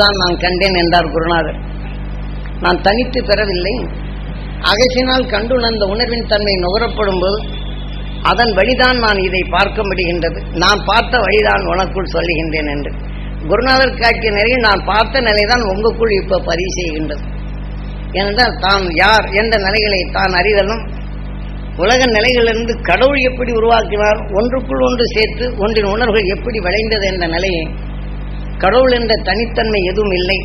தான் நான் கண்டேன் என்றார் குருநாதர். நான் தனித்து பெறவில்லை. அகசினால் கண்டுணர்ந்த உணர்வின் தன்மை நுகரப்படும் போது அதன் வழிதான் நான் இதை பார்க்க முடிகின்றது. நான் பார்த்த வழிதான் உனக்குள் சொல்லுகின்றேன் என்று. குருநாதர் காட்டிய நிலையில் நான் பார்த்த நிலைதான் உங்களுக்குள் இப்ப பதிவு செய்கின்றது. ஏனென்றால் தான் யார் எந்த நிலைகளை தான் அறிதலும் உலக நிலைகளிலிருந்து கடவுள் எப்படி உருவாக்கினார் ஒன்றுக்குள் ஒன்று சேர்த்து ஒன்றின் உணர்வுகள் எப்படி விளைந்தது என்ற நிலையை கடவுள் என்ற தனித்தன்மை எதுவும் இல்லை.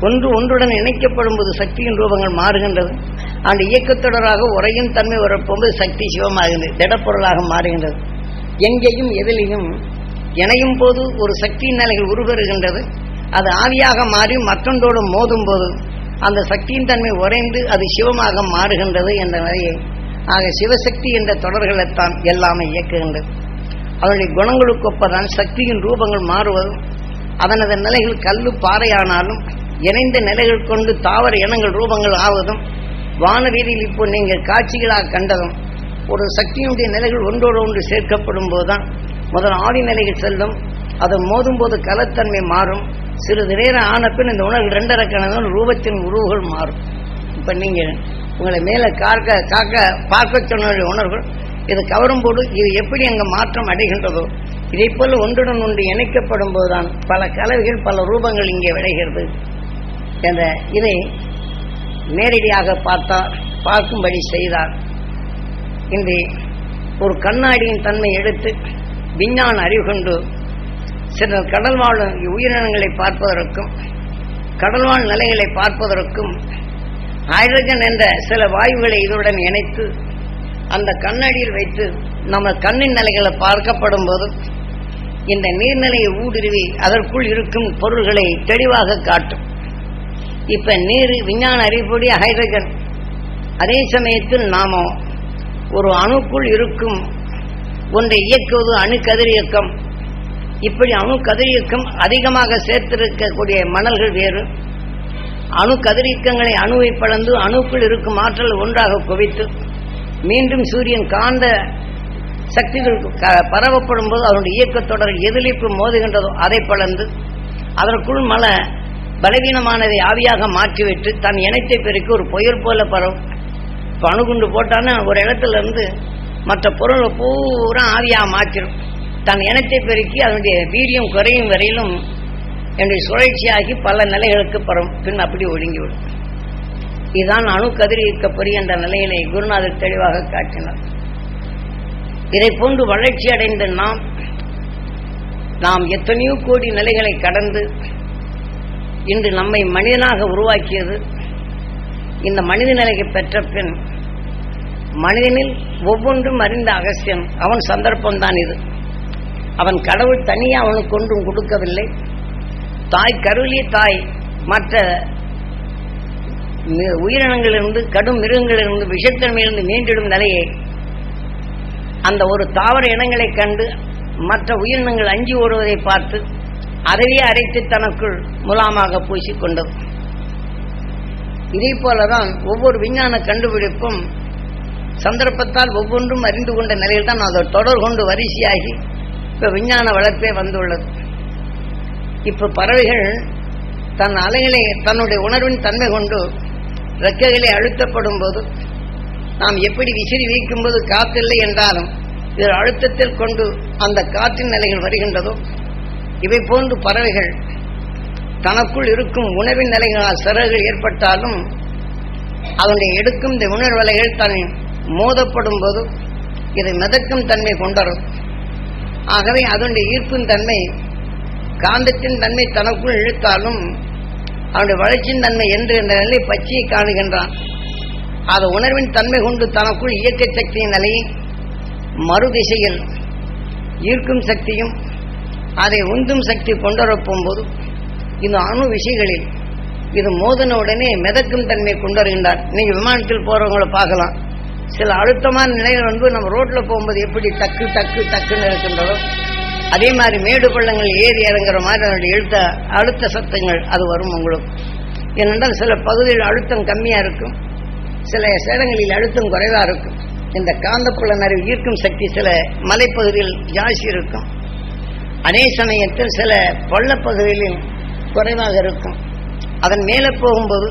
ஒன்று ஒன்றுடன் இணைக்கப்படும் போது சக்தியின் ரூபங்கள் மாறுகின்றது. அந்த இயக்கத்தொடராக உரையின் தன்மை வரப்போது சக்தி சிவமாகின்றது திடப்பொருளாக மாறுகின்றது. எங்கேயும் எதிலையும் இணையும் போது ஒரு சக்தியின் நிலைகள் உருவருகின்றது. அது ஆவியாக மாறி மற்றொன்றோடு மோதும் போது அந்த சக்தியின் தன்மை உறைந்து அது சிவமாக மாறுகின்றது என்ற நிலையை ஆக சிவசக்தி என்ற தொடர்களைத்தான் எல்லாமே இயக்குகின்றது. அவருடைய குணங்களுக்கு ஒப்பதான் சக்தியின் ரூபங்கள் மாறுவதும் அதனது நிலைகள் கல்லு பாறையானாலும் இணைந்த நிலைகள் கொண்டு தாவர இனங்கள் ரூபங்கள் ஆவதும் வானவீதியில் இப்போ நீங்கள் காட்சிகளாக கண்டதும் ஒரு சக்தியினுடைய நிலைகள் ஒன்றோடு ஒன்று சேர்க்கப்படும் போதுதான் முதல் ஆடி நிலைகள் செல்லும் அதன் மோதும் போது கலத்தன்மை மாறும் சிறிது நேரம் ஆன பின் இந்த உணர்வு ரெண்டரை கணவன் ரூபத்தின் உருவுகள் மாறும். இப்ப நீங்க உங்களை மேல காக்க காக்க பார்க்க சொன்ன உணர்வுகள் இது கவரும் போது இது எப்படி அங்க மாற்றம் அடைகின்றதோ இதை போல ஒன்றுடன் ஒன்று இணைக்கப்படும் போதுதான் பல கலவைகள் பல ரூபங்கள் இங்கே விளைகிறது. என்ற இதை நேரடியாக பார்த்தார் பார்க்கும்படி செய்தார். இந்த ஒரு கண்ணாடியின் தன்மை எடுத்து விஞ்ஞான அறிவு கொண்டு சில கடல் வாழ் உயிரினங்களை பார்ப்பதற்கும் கடல்வாழ் நிலைகளை பார்ப்பதற்கும் ஹைட்ரஜன் என்ற சில வாயுகளை இதனுடன் இணைத்து அந்த கண்ணாடியில் வைத்து நம்ம கண்ணின் நிலைகளை பார்க்கப்படும் போது இந்த நீர்நிலையை ஊடுருவி அதற்குள் இருக்கும் பொருள்களை தெளிவாக காட்டும். இப்ப நீர் விஞ்ஞான அறிவுபடி ஹைட்ரஜன் அதே சமயத்தில் நாம ஒரு அணுக்குள் இருக்கும் ஒன்றை இயக்குவது அணு கதிரியக்கம் இப்படி அணு கதிரியக்கம் அதிகமாக சேர்த்திருக்கக்கூடிய மணல்கள் வேறு. அணு கதிரியக்கங்களை அணுவை பழந்து அணுக்குள் இருக்கும் ஆற்றல் ஒன்றாக குவித்து மீண்டும் சூரியன் காந்த சக்திகள் க- பரவப்படும் போது அதனுடைய இயக்கத்தொடர் எதிர்ப்பு மோதுகின்றதோ அதை பலர்ந்து அதற்குள் மலை பலவீனமானதை ஆவியாக மாற்றிவிட்டு தன் இனத்தை பெருக்கி ஒரு புயல் போல பரவும். இப்போ அணுகுண்டு போட்டான்னா ஒரு இடத்துல இருந்து மற்ற பொருளை பூரா ஆவியாக மாற்றிடும். தன் இனத்தை பெருக்கி அதனுடைய வீரியம் குறையும் வரையிலும் என்னுடைய சுழற்சியாகி பல நிலைகளுக்கு பரவும். பின் அப்படி ஒழுங்கிவிடும். இதுதான் அணு கதிரியக்கப்பொறி என்ற நிலையிலே குருநாதர் தெளிவாக காட்டினார். இதை போன்று வளர்ச்சி அடைந்த நாம் நாம் எத்தனையோ கோடி நிலைகளை கடந்து இன்று நம்மை மனிதனாக உருவாக்கியது. இந்த மனித நிலையை பெற்ற பின் மனிதனில் ஒவ்வொன்றும் அறிந்த அகசியம் அவன் சந்தர்ப்பம்தான் இது. அவன் கடவுள் தனியே அவனுக்கு ஒன்றும் கொடுக்கவில்லை. தாய் கருளிய தாய் மற்ற உயிரினங்களிலிருந்து கடும் மிருகங்களிலிருந்து விஷத்தன்மையிலிருந்து மீண்டிடும் நிலையை அந்த ஒரு தாவர இனங்களை கண்டு மற்ற உயிரினங்கள் அஞ்சி ஓடுவதை பார்த்து அதையே அரைத்து தனக்குள் முலாமாக பூசிக்கொண்டது இதே போலதான் ஒவ்வொரு விஞ்ஞான கண்டுபிடிப்பும் சந்தர்ப்பத்தால் ஒவ்வொன்றும் அறிந்து கொண்ட நிலையில் தான் அதை தொடர் கொண்டு வரிசையாகி இப்ப விஞ்ஞான வளர்ப்பே வந்துள்ளது. இப்ப பறவைகள் தன் அலைகளை தன்னுடைய உணர்வின் தன்மை கொண்டு ரெக்கைகளை அழுத்தப்படும் போது நாம் எப்படி விசிறி வீக்கும்போது காற்றில்லை காத்தில்லை என்றாலும் இதில் அழுத்தத்தில் கொண்டு அந்த காற்றின் நிலைகள் வருகின்றதோ இவை போன்று பறவைகள் தனக்குள் இருக்கும் உணவின் நிலைகளால் சிறகுகள் ஏற்பட்டாலும் அதனுடைய எடுக்கும் இந்த உணர்வலைகள் தன் மோதப்படும் போது இதை மிதக்கும் தன்மை கொண்டரும். ஆகவே அதனுடைய ஈர்ப்பின் தன்மை காந்தத்தின் தன்மை தனக்குள் இழுத்தாலும் அவனுடைய வளர்ச்சியின் தன்மை என்று என்ற நிலை பச்சையை காணுகின்றான். அது உணர்வின் தன்மை கொண்டு தனக்குள் இயக்க சக்தியின் நிலையை மறுதிசையில் ஈர்க்கும் சக்தியும் அதை உந்தும் சக்தி கொண்டுவரப்போம் போது இந்த அணு விஷயங்களில் இது மோதன உடனே மிதக்கும் தன்மை கொண்டு வருகின்றார் நீங்க விமானத்தில் போறவங்கள பார்க்கலாம். சில அழுத்தமான நிலைகள் வந்து நம்ம ரோட்ல போகும்போது எப்படி டக்கு டக்கு டக்குன்னு இருக்கின்றதோ அதே மாதிரி மேடு பள்ளங்கள் ஏறி இறங்குற மாதிரி அதனுடைய எழுத்த அழுத்த சத்தங்கள் அது வரும் உங்களுக்கு. ஏனென்றால் சில பகுதியில் அழுத்தம் கம்மியா இருக்கும். சில இடங்களில் அழுத்தம் குறைவா இருக்கும். இந்த காந்தப்புலன் அறிவு ஈர்க்கும் சக்தி சில மலைப்பகுதியில் ஜாஸ்தி இருக்கும். அதே சமயத்தில் சில பள்ளப்பகுதிகளில் குறைவாக இருக்கும். அதன் மேலே போகும்போது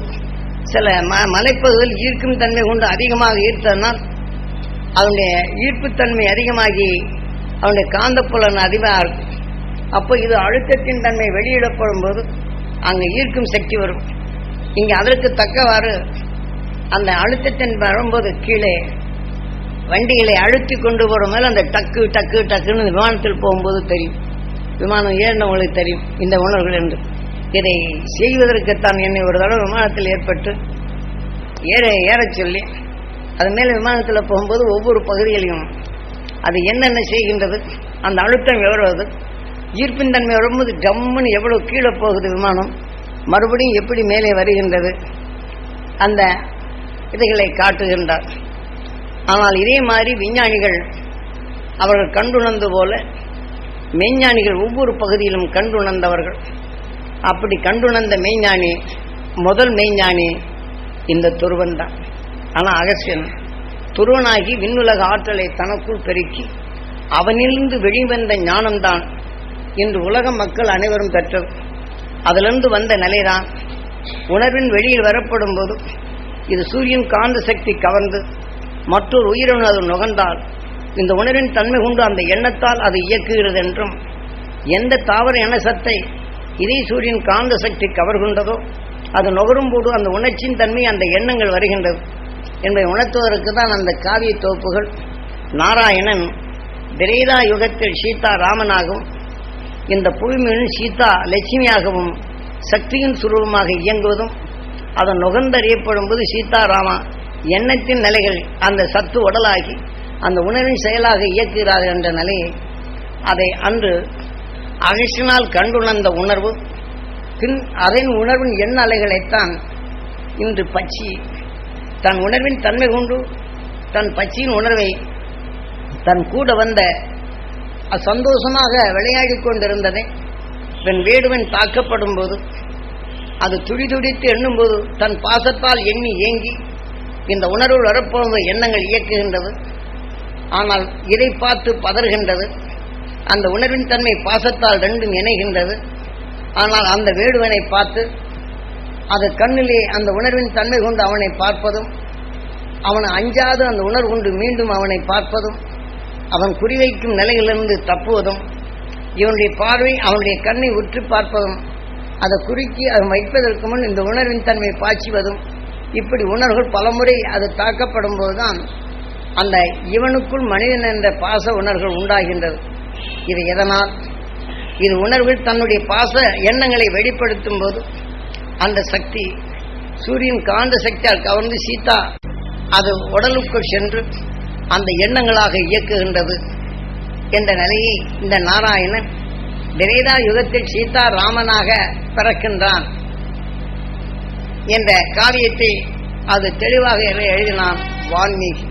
சில ம மலைப்பகுதிகள் ஈர்க்கும் தன்மை கொண்டு அதிகமாக ஈர்த்ததனால் அவனுடைய ஈர்ப்புத்தன்மை அதிகமாகி அவனுடைய காந்தப்புலன் அதிகமாக இருக்கும். அப்போ இது அழுத்தத்தின் தன்மை வெளியிடப்படும் போது அங்கே ஈர்க்கும் சக்தி வரும். இங்கே அதற்கு தக்கவாறு அந்த அழுத்தத்தின் வரும்போது கீழே வண்டிகளை அழுத்தி கொண்டு போகிற மேலே அந்த டக்கு டக்கு டக்குன்னு விமானத்தில் போகும்போது தெரியும். விமானம் ஏறினவங்களுக்கு தெரியும் இந்த உணர்வுகள் என்று. இதை செய்வதற்குத்தான் என்னை ஒரு தடவை விமானத்தில் ஏற்பட்டு ஏற ஏறச் சொல்லி அது மேலே விமானத்தில் போகும்போது ஒவ்வொரு பகுதிகளையும் அது என்னென்ன செய்கின்றது அந்த அழுத்தம் எவ்வளவு ஈர்ப்பின் தன்மை வரும்போது ஜம்முன்னு எவ்வளோ கீழே போகுது விமானம் மறுபடியும் எப்படி மேலே வருகின்றது அந்த இதைகளை காட்டுகின்றார். ஆனால் இதே மாதிரி விஞ்ஞானிகள் அவர்கள் கண்டுணர்ந்து போல மெய்ஞானிகள் ஒவ்வொரு பகுதியிலும் கண்டுணர்ந்தவர்கள். அப்படி கண்டுணர்ந்த மெய்ஞானி முதல் மெய்ஞானி இந்த துருவன் தான். ஆனால் அகசியன் துருவனாகி விண்ணுலக ஆற்றலை தனக்குள் பெருக்கி அவனிலிருந்து வெளிவந்த ஞானம்தான் இன்று உலக மக்கள் அனைவரும் பெற்றது. அதிலிருந்து வந்த நிலைதான் உணர்வின் வெளியில் வரப்படும் போது இது சூரியன் காந்த சக்தி கவர்ந்து மற்றொரு உயிரினு அது நுகர்ந்தால் இந்த உணர்வின் தன்மை கொண்டு அந்த எண்ணத்தால் அது இயக்குகிறது என்றும் எந்த தாவர எண்ணசத்தை இதே சூரியன் காந்த சக்தி கவர்கின்றதோ அது நுகரும் போது அந்த உணர்ச்சியின் தன்மை அந்த எண்ணங்கள் வருகின்றது. என்பதை உணர்த்துவதற்கு தான் அந்த காவிய தொகுப்புகள் நாராயணன் திரேதா யுகத்தில் சீதா ராமனாகவும் இந்த புவிமையின் சீதா லட்சுமியாகவும் சக்தியின் சுரூபமாக இயங்குவதும் அதன் நுகர்ந்தறியப்படும் போது சீதாராமா எண்ணத்தின் நிலைகள் அந்த சத்து உடலாகி அந்த உணர்வின் செயலாக இயக்குகிறார்கள் என்ற நிலையை அதை அன்று அகசினால் கண்டுணர்ந்த உணர்வு பின் அதன் உணர்வின் எண்ண அலைகளைத்தான் இன்று பச்சி தன் உணர்வின் தன்மை கொண்டு தன் பச்சியின் உணர்வை தன் கூட வந்த சந்தோஷமாக விளையாடி கொண்டிருந்ததை தன் வேடுவன் தாக்கப்படும் போது அது துடி துடித்து எண்ணும்போது தன் பாசத்தால் எண்ணி ஏங்கி இந்த உணர்வு வரப்போகிற எண்ணங்கள் இயக்குகின்றது. ஆனால் இதை பார்த்து பதறுகின்றது. அந்த உணர்வின் தன்மை பாசத்தால் ரெண்டும் இணைகின்றது. ஆனால் அந்த வேடுவனை பார்த்து அது கண்ணிலே அந்த உணர்வின் தன்மை கொண்டு அவனை பார்ப்பதும் அவன் அஞ்சாது அந்த உணர்வு கொண்டு மீண்டும் அவனை பார்ப்பதும் அவன் குறிவைக்கும் நிலையிலிருந்து தப்புவதும் இவனுடைய பார்வை அவனுடைய கண்ணை உற்று பார்ப்பதும் அதை குறுக்கி அதை வைப்பதற்கு முன் இந்த உணர்வின் தன்மை பாய்ச்சுவதும் இப்படி உணர்வுகள் பலமுறை அது தாக்கப்படும் போதுதான் அந்த இவனுக்குள் மனிதன் என்ற பாச உணர்வுகள் உண்டாகின்றது. இது எதனால்? இது உணர்வுகள் தன்னுடைய பாச எண்ணங்களை வெளிப்படுத்தும் போது அந்த சக்தி சூரியன் காந்த சக்தியால் கவர்ந்து சீதா அது உடலுக்குள் சென்று அந்த எண்ணங்களாக இயக்குகின்றது என்ற நிலையை இந்த நாராயணன் திரேதா யுகத்தில் சீதா ராமனாக பிறக்கின்றான் என்ற காரியத்தை அது தெளிவாக எழுதினான் வால்மீகி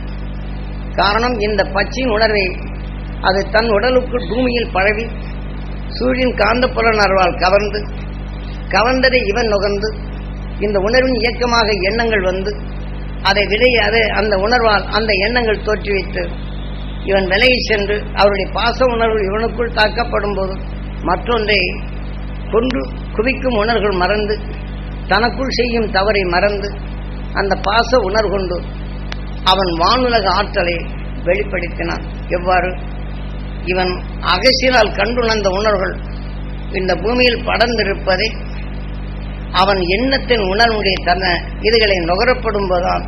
காரணம் இந்த பச்சின் உணர்வை அது தன் உடலுக்கு பூமியில் பழவி சூரியன் காந்த புலனர்வால் கவர்ந்து கவர்ந்ததை இவன் நுகர்ந்து இந்த உணர்வின் இயக்கமாக எண்ணங்கள் வந்து அதை விதை அந்த உணர்வால் அந்த எண்ணங்கள் தோற்றுவித்து இவன் விலகி சென்று அவருடைய பாச உணர்வு இவனுக்குள் தாக்கப்படும் போது மற்றொன்றை கொண்டு குவிக்கும் உணர்வுகள் மறந்து தனக்குள் செய்யும் தவறை மறந்து அந்த பாச உணர்கொண்டு அவன் வானுலக ஆற்றலை வெளிப்படுத்தினான். எவ்வாறு? இவன் அகசியனால் கண்டுணர்ந்த உணர்வுகள் இந்த பூமியில் படர்ந்திருப்பதை அவன் எண்ணத்தின் உணர்வுடைய தன இதுகளை நுகரப்படும் போதுதான்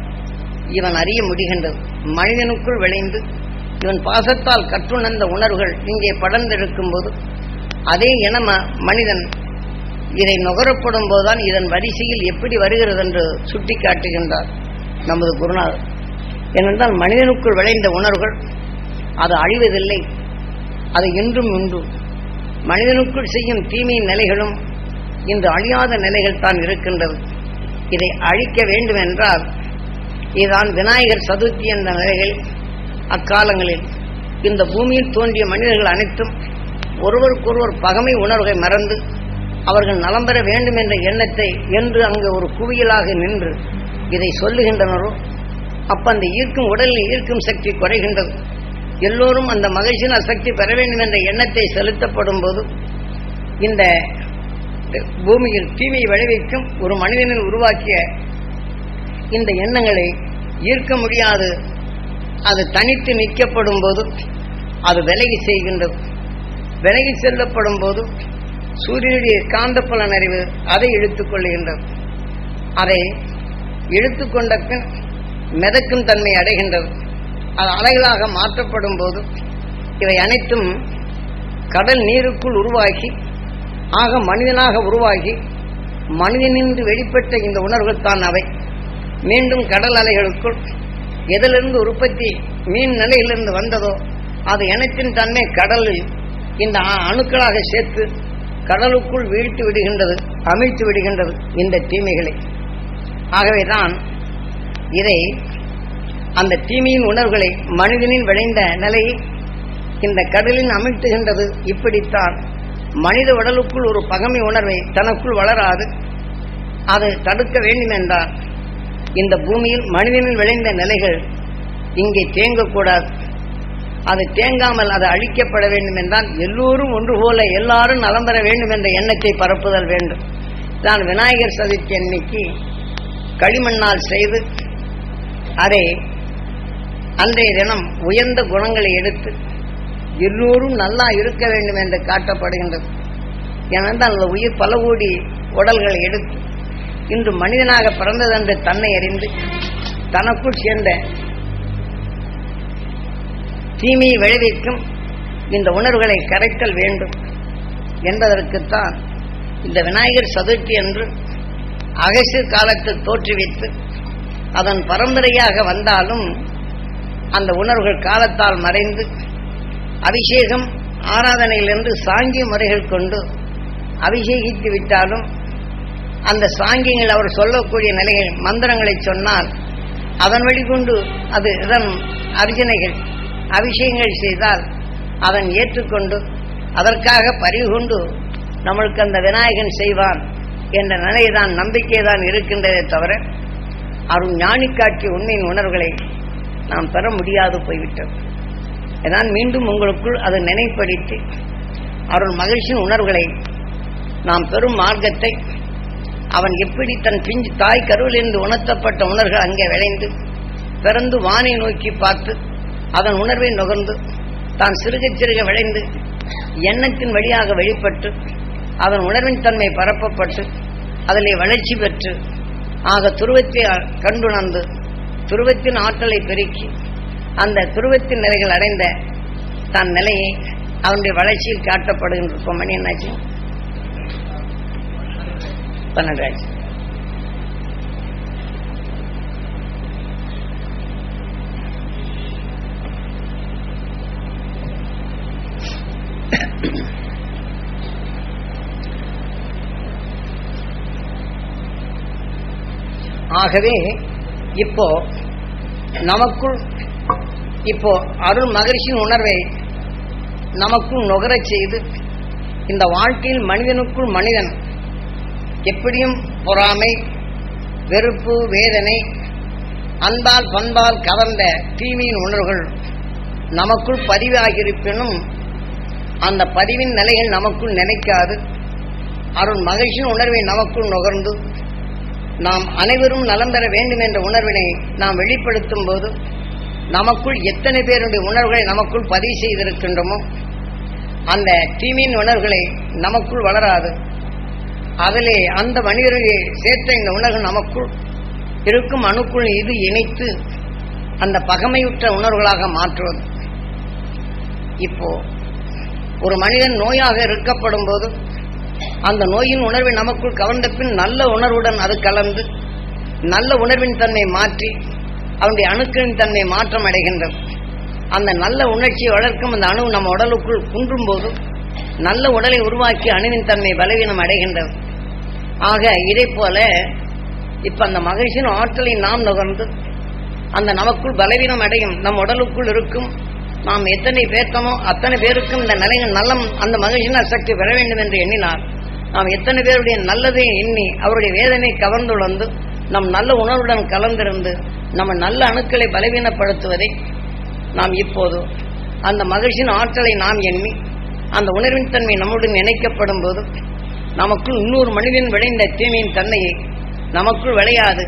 இவன் அறிய முடிகின்றது. மனிதனுக்குள் விளைந்து இவன் பாசத்தால் கற்றுணர்ந்த உணர்வுகள் இங்கே படர்ந்திருக்கும் போது அதே இன மனிதன் இதை நுகரப்படும் போதுதான் இதன் வரிசையில் எப்படி வருகிறது என்று சுட்டி காட்டுகின்றார் நமது குருநாதர். ஏனென்றால் மனிதனுக்குள் விளைந்த உணர்வுகள் அது அழிவதில்லை அது என்றும் உண்டு. மனிதனுக்குள் செய்யும் தீமையின் நிலைகளும் இன்று அழியாத நிலைகள் தான் இருக்கின்றது. இதை அழிக்க வேண்டும் என்றால் இதுதான் விநாயகர் சதுர்த்தி என்ற நிலைகள் அக்காலங்களில் இந்த பூமியில் தோன்றிய மனிதர்கள் அனைத்தும் ஒருவருக்கொருவர் பகமை உணர்வை மறந்து அவர்கள் நலம் பெற வேண்டும் என்ற எண்ணத்தை என்று அங்கு ஒரு குவியலாக நின்று இதை சொல்லுகின்றனரோ அப்ப அந்த ஈர்க்கும் உடலில் ஈர்க்கும் சக்தி குறைகின்றது. எல்லோரும் அந்த மகிழ்ச்சியின் சக்தி பெற வேண்டும் என்ற எண்ணத்தை செலுத்தப்படும் போது இந்த பூமியில் தீமையை விளைவிக்கும் ஒரு மனிதனில் உருவாக்கிய இந்த எண்ணங்களை ஈர்க்க முடியாது. அது தனித்து நிற்கப்படும் போது அது விலகி செய்கின்றது. விலகி செல்லப்படும் போது சூரியனுடைய பலன் அறிவு அதை இழுத்துக்கொள்கின்றது அதை இழுத்துக்கொண்ட பின் மிதக்கும் தன்மை அடைகின்றது. அது அலைகளாக மாற்றப்படும் போது இவை அனைத்தும் கடல் நீருக்குள் உருவாகி ஆக மனிதனாக உருவாகி மனிதனின்று வெளிப்பட்ட இந்த உணர்வுகள் தான் அவை. மீண்டும் கடல் அலைகளுக்குள் எதிலிருந்து உற்பத்தி மீன் நிலையிலிருந்து வந்ததோ அது இனத்தின் தன்மை கடலில் இந்த அணுக்களாக சேர்த்து கடலுக்குள் வீழ்த்து விடுகின்றது அமிழ்த்து விடுகின்றது இந்த தீமைகளை. ஆகவேதான் இதை அந்த தீமையின் உணர்வுகளை மனிதனின் விளைந்த நிலையை இந்த கடலில் அமிழ்த்துகின்றது இப்படித்தான் மனித உடலுக்குள் ஒரு பகமை உணர்வை தனக்குள் வளராது. அது தடுக்க வேண்டும் என்றால் இந்த பூமியில் மனிதனில் விளைந்த நிலைகள் இங்கே தேங்கக்கூடாது. அது தேங்காமல் அது அழிக்கப்பட வேண்டும் என்றால் எல்லோரும் ஒன்று போல எல்லாரும் நலம் பெற வேண்டும் என்ற எண்ணத்தை பரப்புதல் வேண்டும். நான் விநாயகர் சதுர்த்தி அன்னைக்கு களிமண்ணால் செய்து அதை அன்றைய தினம் உயர்ந்த குணங்களை எடுத்து எல்லோரும் நல்லா இருக்க வேண்டும் என்று காட்டப்படுகின்றது. ஏனென்றால் அந்த உயிர் பல கோடி உடல்களை எடுத்து இன்று மனிதனாக பிறந்ததென்று தன்னை அறிந்து தனக்குள் சேர்ந்த தீமையை விளைவிக்கும் இந்த உணர்வுகளை கரைத்தல் வேண்டும் என்பதற்குத்தான் இந்த விநாயகர் சதுர்த்தி என்று அகசு காலத்தில் தோற்றுவித்து அதன் பரம்பரையாக வந்தாலும் அந்த உணர்வுகள் காலத்தால் மறைந்து அபிஷேகம் ஆராதனையிலிருந்து சாங்கிய முறைகள் கொண்டு அபிஷேகித்து விட்டாலும் அந்த சாங்கியங்கள் அவர் சொல்லக்கூடிய நிலைகள் மந்திரங்களை சொன்னால் அதன் வழிகொண்டு அது இதன் அர்ஜனைகள் அபிஷேகங்கள் செய்தால் அதன் ஏற்றுக்கொண்டு அதற்காக பறிவு கொண்டு நம்மளுக்கு அந்த விநாயகன் செய்வான் என்ற நிலைதான் நம்பிக்கைதான் இருக்கின்றதே தவிர அருள் ஞானி காட்டிய உண்மையின் உணர்வுகளை நாம் பெற முடியாது போய்விட்டது. நான் மீண்டும் உங்களுக்குள் அதை நினைப்படுத்தி அருள் மகிழ்ச்சியின் உணர்வுகளை நாம் பெறும் மார்க்கத்தை அவன் எப்படி தன் பிஞ்சு தாய் கருவிலிருந்து உணர்த்தப்பட்ட உணர்வுகள் அங்கே விளைந்து பிறந்து வானை நோக்கி பார்த்து அதன் உணர்வை நுகர்ந்து தான் சிறுக சிறுக விளைந்து எண்ணத்தின் வழியாக வெளிப்பட்டு அதன் உணர்வின் தன்மை பரப்பப்பட்டு அதிலே வளர்ச்சி பெற்று ஆக துருவத்தை அ- கண்டுணர்ந்து துருவத்தின் ஆற்றலை பெருக்கி அந்த துருவத்தின் நிலைகள் அடைந்த தன் நிலையை அவனுடைய வளர்ச்சியில் காட்டப்படுகின்ற மணி என்னாச்சு? பன்னெண்டாச்சு ஆகவே இப்போ நமக்குள் இப்போ அருள் மகரிஷியின் உணர்வை நமக்குள் நுகரச் செய்து இந்த வாழ்க்கையில் மனிதனுக்குள் மனிதன் எப்படியும் பொறாமை வெறுப்பு வேதனை அன்பால் பண்பால் கவர்ந்த தீமையின் உணர்வுகள் நமக்குள் பதிவாகியிருப்பினும் அந்த பதிவின் நிலைகள் நமக்குள் நினைக்காது. அருள் மகிழ்ச்சியின் உணர்வை நமக்குள் நுகர்ந்து நாம் அனைவரும் நலம் பெற வேண்டும் என்ற உணர்வினை நாம் வெளிப்படுத்தும் போது நமக்குள் எத்தனை பேருடைய உணர்வுகளை நமக்குள் பதிவு செய்திருக்கின்றோமோ அந்த தீமையின் உணர்வுகளை நமக்குள் வளராது. அதிலே அந்த மனிதர்களை சேர்த்த இந்த உணர்வு நமக்குள் இருக்கும் அணுக்குள் இது இணைத்து அந்த பகமையுற்ற உணர்வுகளாக மாற்றுவது. இப்போ ஒரு மனிதன் நோயாக இருக்கப்படும் போது அந்த நோயின் உணர்வை நமக்குள் கவர்ந்த பின் நல்ல உணர்வுடன் அது கலந்து நல்ல உணர்வின் தன்மை மாற்றி அவனுடைய அணுக்களின் தன்மை மாற்றம் அடைகின்றது. அந்த நல்ல உணர்ச்சியை வளர்க்கும் அந்த அணு நம்ம உடலுக்குள் குன்றும் போது நல்ல உடலை உருவாக்கி அணுவின் தன்மை பலவீனம் அடைகின்றது. ஆக இதை போல இப்ப அந்த மகிழ்ச்சியின் ஆற்றலை நாம் நுகர்ந்து அந்த நமக்குள் பலவீனம் அடையும் நம் உடலுக்குள் இருக்கும் நாம் எத்தனை பேர்த்தமோ அத்தனை பேருக்கும் இந்த நிலைகள் நல்ல அந்த மகிழ்ச்சியின் சக்தி பெற வேண்டும் என்று எண்ணினார். நாம் எத்தனை பேருடைய நல்லதை எண்ணி அவருடைய வேதனை கவர்ந்துணர்ந்து நம் நல்ல உணர்வுடன் கலந்திருந்து நம்ம நல்ல அணுக்களை பலவீனப்படுத்துவதை நாம் இப்போது அந்த மகிழ்ச்சியின் ஆற்றலை நாம் எண்ணி அந்த உணர்வின் தன்மை நம்முடன் இணைக்கப்படும் போது நமக்குள் இன்னொரு மனிதன் விளைந்த தீமையின் தன்மையை நமக்குள் விளையாது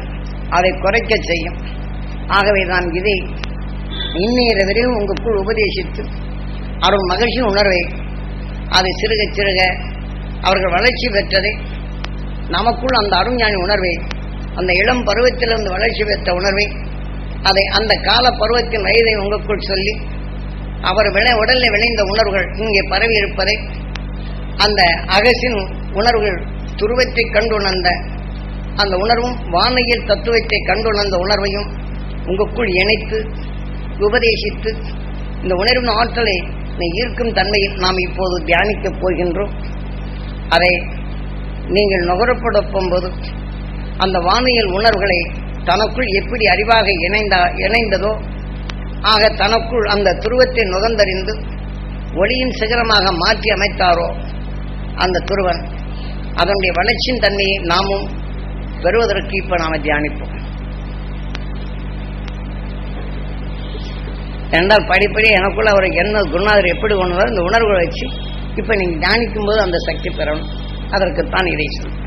அதை குறைக்க செய்யும். ஆகவே தான் இதை இன்னையிற வரையும் உங்களுக்குள் உபதேசித்து அவர்கள் மகிழ்ச்சியின் உணர்வை. அதை சிறுக சிறுக அவர்கள் வளர்ச்சி பெற்றதை. நமக்குள் அந்த அருஞ்ஞானி உணர்வை. அந்த இளம் பருவத்திலிருந்து வளர்ச்சி பெற்ற உணர்வை. அதை அந்த கால பருவத்தின் வயதை உங்களுக்குள் சொல்லி அவர் விளை உடலில் விளைந்த உணர்வுகள் இங்கே பரவி இருப்பதை அந்த அகசின் உணர்வுகள் துருவத்தை கண்டுணர்ந்த அந்த உணர்வும் வானையில் தத்துவத்தை கண்டுணர்ந்த உணர்வையும் உங்களுக்குள் இணைத்து உபதேசித்து இந்த உணர்வின் ஆற்றலை நீ ஈர்க்கும் தன்மையில் நாம் இப்போது தியானிக்கப் போகின்றோம். அதை நீங்கள் நுகரப்படும் போகும்போது அந்த வானியல் உணர்வுகளை தனக்குள் எப்படி அறிவாக இணைந்தா இணைந்ததோ ஆக தனக்குள் அந்த துருவத்தை நுகர்ந்தறிந்து ஒளியின் சிகரமாக மாற்றி அமைத்தாரோ அந்த துருவன் அதனுடைய வளர்ச்சியின் தன்மையை நாமும் பெறுவதற்கு இப்போ நாம தியானிப்போம். என்றால் படிப்படி எனக்குள்ள அவர் என்ன குருநாதர் எப்படி கொண்டு இந்த உணர்வுகளை வச்சு இப்ப நீங்க தியானிக்கும் போது அந்த சக்தி பெறணும். அதற்குத்தான் இதை சொல்.